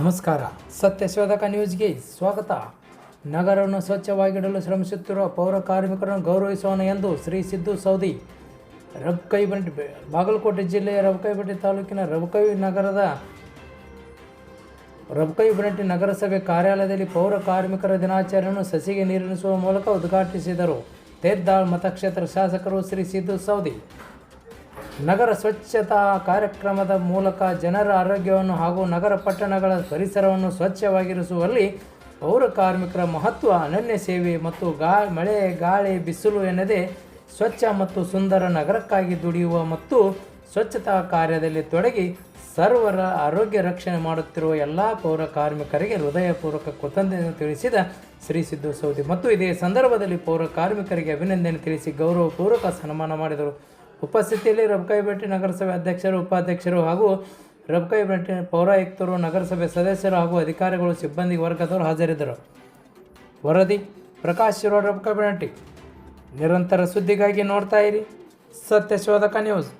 ನಮಸ್ಕಾರ. ಸತ್ಯಶೋಧಕ ನ್ಯೂಸ್ಗೆ ಸ್ವಾಗತ. ನಗರವನ್ನು ಸ್ವಚ್ಛವಾಗಿಡಲು ಶ್ರಮಿಸುತ್ತಿರುವ ಪೌರ ಕಾರ್ಮಿಕರನ್ನು ಗೌರವಿಸೋಣ ಎಂದು ಶ್ರೀ ಸಿದ್ದು ಸೌದಿ ರಬಕೈಬಂಡಿ ಬಾಗಲಕೋಟೆ ಜಿಲ್ಲೆಯ ರಬಕೈಬಂಡಿ ತಾಲೂಕಿನ ರಬಕೈ ನಗರದ ರಬಕೈಬಂಟಿ ನಗರಸಭೆ ಕಾರ್ಯಾಲಯದಲ್ಲಿ ಪೌರ ಕಾರ್ಮಿಕರ ದಿನಾಚರಣೆಯನ್ನು ಸಸಿಗೆ ನೀರಿಣಿಸುವ ಮೂಲಕ ಉದ್ಘಾಟಿಸಿದರು. ತೇದ್ದಾಳ್ ಮತಕ್ಷೇತ್ರ ಶಾಸಕರು ಶ್ರೀ ಸಿದ್ದು ಸೌದಿ. ನಗರ ಸ್ವಚ್ಛತಾ ಕಾರ್ಯಕ್ರಮದ ಮೂಲಕ ಜನರ ಆರೋಗ್ಯವನ್ನು ಹಾಗೂ ನಗರ ಪಟ್ಟಣಗಳ ಪರಿಸರವನ್ನು ಸ್ವಚ್ಛವಾಗಿರಿಸುವಲ್ಲಿ ಪೌರ ಕಾರ್ಮಿಕರ ಮಹತ್ವ, ಅನನ್ಯ ಸೇವೆ ಮತ್ತು ಗಾ, ಮಳೆ, ಗಾಳಿ, ಬಿಸಿಲು ಎನ್ನದೇ ಸ್ವಚ್ಛ ಮತ್ತು ಸುಂದರ ನಗರಕ್ಕಾಗಿ ದುಡಿಯುವ ಮತ್ತು ಸ್ವಚ್ಛತಾ ಕಾರ್ಯದಲ್ಲಿ ತೊಡಗಿ ಸರ್ವರ ಆರೋಗ್ಯ ರಕ್ಷಣೆ ಮಾಡುತ್ತಿರುವ ಎಲ್ಲ ಪೌರ ಕಾರ್ಮಿಕರಿಗೆ ಹೃದಯಪೂರ್ವಕ ಕೃತಜ್ಞತೆ ತಿಳಿಸಿದ ಶ್ರೀ ಸಿದ್ದು ಸೌದಿ. ಮತ್ತು ಇದೇ ಸಂದರ್ಭದಲ್ಲಿ ಪೌರ ಕಾರ್ಮಿಕರಿಗೆ ಅಭಿನಂದನೆ ತಿಳಿಸಿ ಗೌರವಪೂರ್ವಕ ಸನ್ಮಾನ ಮಾಡಿದರು. ಉಪಸ್ಥಿತಿಯಲ್ಲಿ ರಬಕೈಬೆಟ್ಟಿ ನಗರಸಭೆ ಅಧ್ಯಕ್ಷರು, ಉಪಾಧ್ಯಕ್ಷರು ಹಾಗೂ ರಬಕೈಬೆಟ್ಟಿ ಪೌರಾಯುಕ್ತರು, ನಗರಸಭೆ ಸದಸ್ಯರು ಹಾಗೂ ಅಧಿಕಾರಿಗಳು, ಸಿಬ್ಬಂದಿ ವರ್ಗದವರು ಹಾಜರಿದ್ದರು. ವರದಿ, ಪ್ರಕಾಶ್ ಶಿರೋಡ್ ಬೆಟ್ಟಿ ನಿರಂತರ ಸುದ್ದಿಗಾಗಿ ನೋಡ್ತಾ ಇರಿ. ಸತ್ಯಶೋಧಕ ನ್ಯೂಸ್.